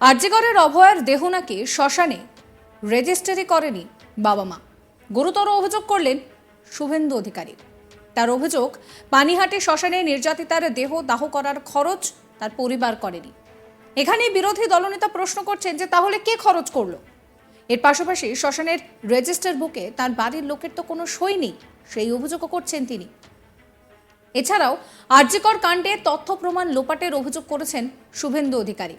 আর্যিকরের অভয়ার দেহ নাকি শ্মশানে রেজিস্ট্রি করেনি বাবা মা। গুরুতর অভিযোগ করলেন শুভেন্দু অধিকারী। তার অভিযোগ, পানিহাটি শ্মশানে নির্যাতিতার দেহ দাহ করার খরচ তার পরিবার করেনি। এখানে বিরোধী দলনেতা প্রশ্ন করছেন যে তাহলে কে খরচ করল? এর পাশাপাশি শ্মশানের রেজিস্টার বুকে তার বাড়ির লোকের তো কোনো সই নেই, সেই অভিযোগও করছেন তিনি। এছাড়াও আর্যিকর কাণ্ডে তথ্য প্রমাণ লোপাটের অভিযোগ করেছেন শুভেন্দু অধিকারী।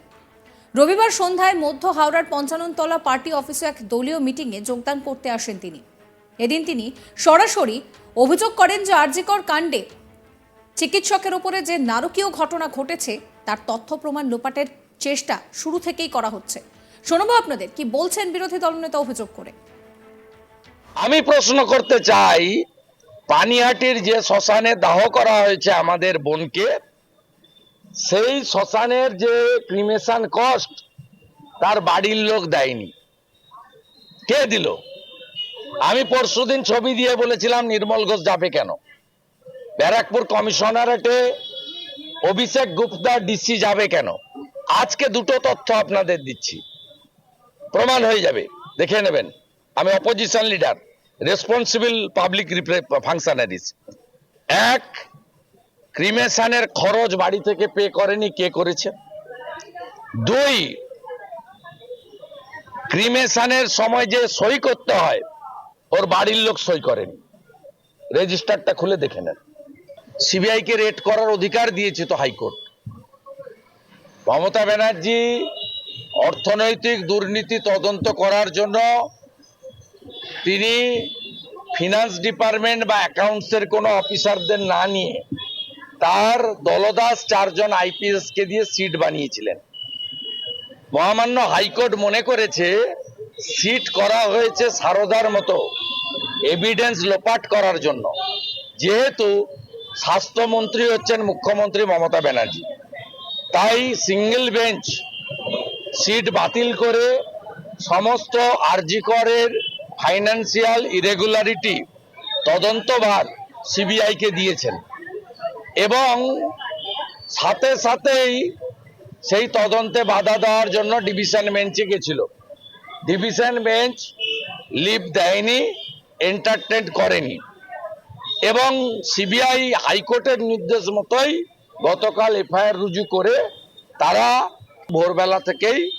রবিবার সন্ধ্যায় মধ্য হাওড়ার পঞ্চাননতলা পার্টি অফিসে এক দলীয় মিটিংয়ে যোগদান করতে আসেন তিনি। এদিন তিনি সরাসরি অভিযোগ করেন যে আর্যিকর কাণ্ডে চিকিৎসকের উপরে যে নারকীয় ঘটনা ঘটেছে, তার তথ্য প্রমাণ লোপাটের চেষ্টা শুরু থেকেই করা হচ্ছে। শোনাবো আপনাদের কি বলছেন বিরোধী দলনেতা অভিযোগ করে। আমি প্রশ্ন করতে চাই, পানিহাটির যে শ্মশানে দাহ করা হয়েছে আমাদের বোনকে সেই শ্মশানের যে ক্রিমেশন কস্ট তার বাড়ির লোক দেয়নি। কে দিল? আমি পরশুদিন ছবি দিয়ে বলেছিলাম, নির্মল ঘোষ যাবে কেন? ব্যারাকপুর কমিশনারেটে অভিষেক গুপ্তা ডিসি যাবে কেন? আজকে দুটো তথ্য আপনাদের দিচ্ছি। প্রমাণ হয়ে যাবে। দেখে নেবেন। আমি opposition leader responsible public functionaries এক ক্রিমেশনের খরচ বাড়ি থেকে পে করেনি, কে করেছে? দুই, ক্রিমেশনের সময় যে সই করতে হয়, ওর বাড়ির লোক সই করেনি। রেজিস্টারটা খুলে দেখে নেন। সিবিআই কে রেট করার অধিকার দিয়েছে তো হাইকোর্ট। মমতা ব্যানার্জি অর্থনৈতিক দুর্নীতি তদন্ত করার জন্য তিনি ফিনান্স ডিপার্টমেন্ট বা অ্যাকাউন্টসের কোনো অফিসারদের না নিয়ে তার দলদাস চারজন আইপিএস কে দিয়ে সিট বানিয়েছিলেন। মহামান্য হাইকোর্ট মনে করেছে, সিট করা হয়েছে সারদার মতো এভিডেন্স লোপাট করার জন্য। যেহেতু স্বাস্থ্যমন্ত্রী হচ্ছেন মুখ্যমন্ত্রী মমতা ব্যানার্জি। তাই সিঙ্গেল বেঞ্চ সিট বাতিল করে সমস্ত আরজিকরের ফাইন্যান্সিয়াল ইরেগুলারিটি তদন্তভার সিবিআইকে দিয়েছেন। এবং সাথে সাথেই সেই তদন্তে বাধা দেওয়ার জন্য ডিভিশন বেঞ্চে গেছিল। ডিভিশন বেঞ্চ লিভ দেয়নি এন্টারটেন করেনি। এবং সিবিআই হাইকোর্টের নির্দেশ মতোই গতকাল এফআইআর রুজু করে তারা ভোরবেলা থেকেই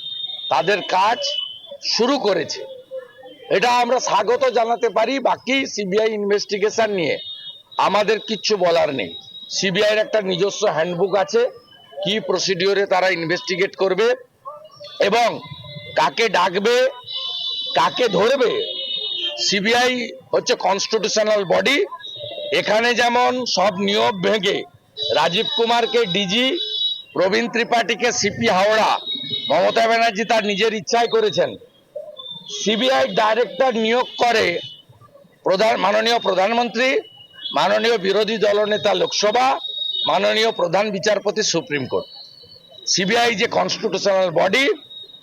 তাদের কাজ শুরু করেছে। এটা আমরা স্বাগত জানাতে পারি বাকি সিবিআই ইনভেস্টিগেশন নিয়ে। আমাদের কিচ্ছু বলার নেই। সিবিআই এর একটা নিজস্ব হ্যান্ডবুক আছে, কি প্রসিডিওরে তারা ইনভেস্টিগেট করবে এবং কাকে ডাকবে, কাকে ধরবে, সিবিআই হচ্ছে কনস্টিটিউশনাল বডি এখানে যেমন সব নিয়োগ ভেঙে রাজীব কুমারকে ডিজি প্রবীণ ত্রিপাঠীকে সিপি হাওড়া, মমতা ব্যানার্জি তার নিজের ইচ্ছায় করেছেন। সিবিআই ডাইরেক্টর নিয়োগ করে প্রধান, মাননীয় প্রধানমন্ত্রী মাননীয় বিরোধী দলনেতা লোকসভা, মাননীয় প্রধান বিচারপতি সুপ্রিম কোর্ট। সিবিআই যে কনস্টিটিউশনাল বডি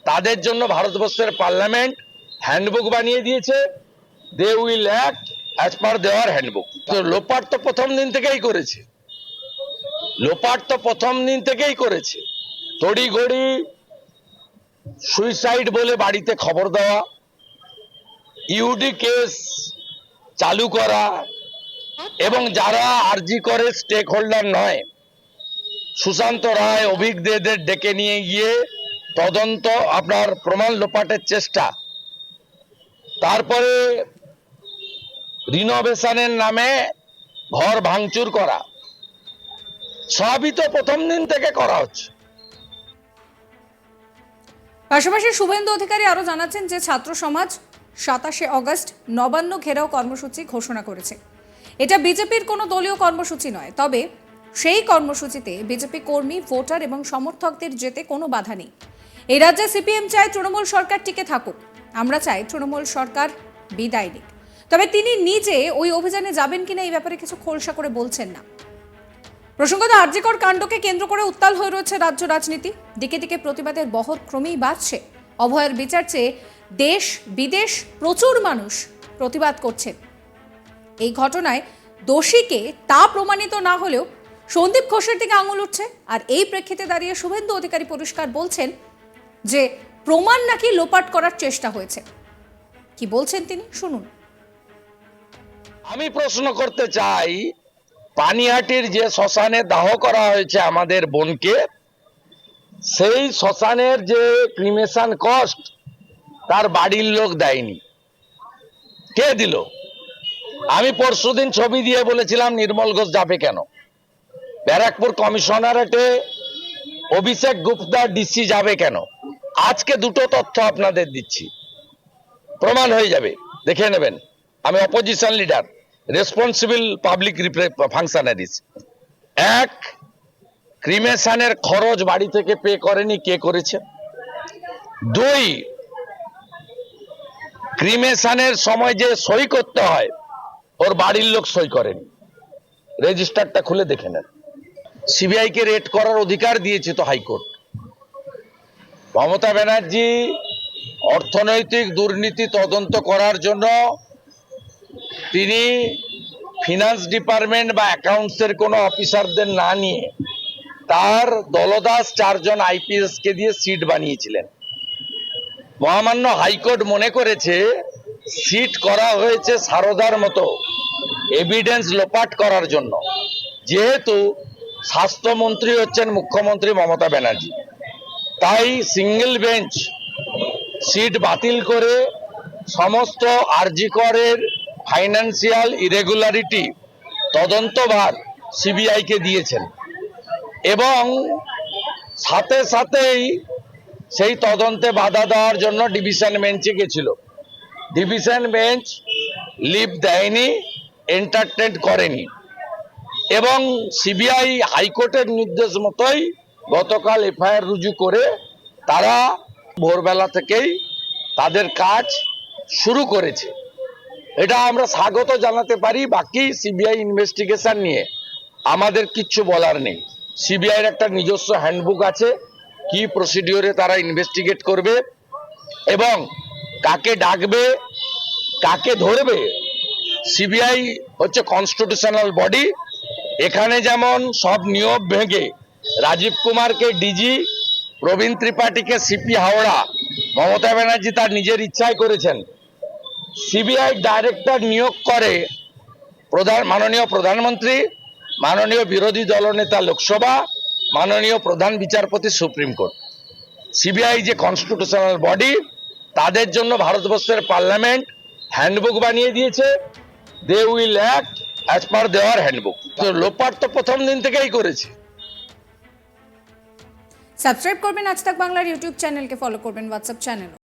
তাদের জন্য ভারতবর্ষের পার্লামেন্ট হ্যান্ডবুক বানিয়ে দিয়েছে। They will act as per দেওয়ার হ্যান্ডবুক তো লোপাট তো প্রথম দিন থেকেই করেছে। লোপাট তো প্রথম দিন থেকেই করেছে। তড়ি ঘড়ি সুইসাইড বলে বাড়িতে খবর দেওয়া ইউডি কেস চালু করা এবং যারা আরজি করে স্টেক হোল্ডার নয়, সুশান্ত রায় অভিজ্ঞদের ডেকে নিয়ে গিয়ে তদন্ত, আপনার প্রমাণ লোপাটের চেষ্টা। তারপরে রিনোভেশনের নামে ঘর ভাঙচুর করা। সবই তো প্রথম দিন থেকে করা হচ্ছে। পাশাপাশি শুভেন্দু অধিকারী আরও জানাচ্ছেন যে ছাত্র সমাজ সাতাশে অগস্ট নবান্ন ঘেরাও কর্মসূচি ঘোষণা করেছে। এটা বিজেপির কোনো দলীয় কর্মসূচি নয়, তবে সেই কর্মসূচিতে বিজেপি কর্মী, ভোটার এবং সমর্থকদের যেতে কোনো বাধা নেই। এই রাজ্যে সিপিএম চায় তৃণমূল সরকার টিকে থাকুক। আমরা চাই তৃণমূল সরকার বিদায় নিক। তবে তিনি নিজে ওই অভিযানে যাবেন কিনা এই ব্যাপারে কিছু খোলসা করে বলছেন না। প্রসঙ্গত আর্যিকর কাণ্ডকে কেন্দ্র করে উত্তাল হয়ে রয়েছে রাজ্য রাজনীতি। দিকে দিকে প্রতিবাদের বহর ক্রমেই বাড়ছে। অভয়ের বিচার চেয়ে দেশ বিদেশ প্রচুর মানুষ প্রতিবাদ করছেন। এই ঘটনায় দোষীকে তা প্রমাণিত না হলেও সন্দীপ ঘোষের দিকে আঙুল উঠছে আর এই প্রেক্ষিতে দাঁড়িয়ে শুভেন্দু অধিকারী পরিষ্কার বলছেন যে প্রমাণ নাকি লোপাট করার চেষ্টা হয়েছে। কি বলছেন তিনি? শুনুন। আমি প্রশ্ন করতে চাই, পানিহাটির যে শ্মশানে দাহ করা হয়েছে আমাদের বোনকে, সেই শ্মশানের যে ক্রিমেশন কস্ট তার বাড়ির লোক দেয়নি। কে দিল? আমি পরশুদিন ছবি দিয়ে বলেছিলাম নির্মল ঘোষ যাবে কেন? ব্যারাকপুর কমিশনারেটে অভিষেক গুপ্তা ডিসি যাবে কেন? আজকে দুটো তথ্য আপনাদের দিচ্ছি। প্রমাণ হয়ে যাবে। দেখে নেবেন। আমি opposition leader responsible public functionaries এক ক্রিমেশনের খরচ বাড়ি থেকে পে করেনি, কে করেছে? দুই ক্রিমেশনের সময় যে সই করতে হয় ওর বাড়ির লোক সই করেনি। রেজিস্টারটা খুলে দেখে নেন। সিবিআই কে রেড করার অধিকার দিয়েছে তো হাইকোর্ট। মমতা ব্যানার্জি অর্থনৈতিক দুর্নীতি তদন্ত করার জন্য তিনি ফিনান্স ডিপার্টমেন্ট বা অ্যাকাউন্টসের কোনো অফিসারদের না নিয়ে তার দলদাস চারজন আইপিএস কে দিয়ে সিট বানিয়েছিলেন। মহামান্য হাইকোর্ট মনে করেছে সিট করা হয়েছে সারদার মতো এভিডেন্স লোপাট করার জন্য। যেহেতু স্বাস্থ্যমন্ত্রী হচ্ছেন মুখ্যমন্ত্রী মমতা ব্যানার্জি, তাই সিঙ্গেল বেঞ্চ সিট বাতিল করে সমস্ত আরজিকরের ফাইন্যান্সিয়াল ইরেগুলারিটি তদন্তভার সিবিআইকে দিয়েছেন। এবং সাথে সাথেই সেই তদন্তে বাধা দেওয়ার জন্য ডিভিশন বেঞ্চে গেছিল। ডিভিশন বেঞ্চ লিভ দেয়নি এন্টারটেন করেনি। এবং সিবিআই হাইকোর্টের নির্দেশ মতোই গতকাল এফআইআর রুজু করে তারা ভোরবেলা থেকেই তাদের কাজ শুরু করেছে। এটা আমরা স্বাগত জানাতে পারি বাকি সিবিআই ইনভেস্টিগেশন নিয়ে। আমাদের কিচ্ছু বলার নেই। সিবিআই এর একটা নিজস্ব হ্যান্ডবুক আছে, কি প্রসিডিওরে তারা ইনভেস্টিগেট করবে। এবং কাকে ডাকবে, কাকে ধরবে সিবিআই হচ্ছে কনস্টিটিউশনাল বডি এখানে যেমন সব নিয়োগ ভেঙে রাজীব কুমারকে ডিজি প্রবীণ ত্রিপাঠীকে সিপি হাওড়া, মমতা ব্যানার্জি তার নিজের ইচ্ছায় করেছেন। সিবিআই ডাইরেক্টর নিয়োগ করে প্রধান, মাননীয় প্রধানমন্ত্রী, মাননীয় বিরোধী দলনেতা লোকসভা, মাননীয় প্রধান বিচারপতি সুপ্রিম কোর্ট। সিবিআই যে কনস্টিটিউশনাল বডি তাদের জন্য ভারতবর্ষের পার্লামেন্ট হ্যান্ডবুক বানিয়ে দিয়েছে। They will act as per দেওয়ার হ্যান্ডবুক তো লোপার তো প্রথম দিন থেকেই করেছে। সাবস্ক্রাইব করবেন আজ তাক বাংলার ইউটিউব চ্যানেলকে ফলো করবেন হোয়াটসঅ্যাপ চ্যানেল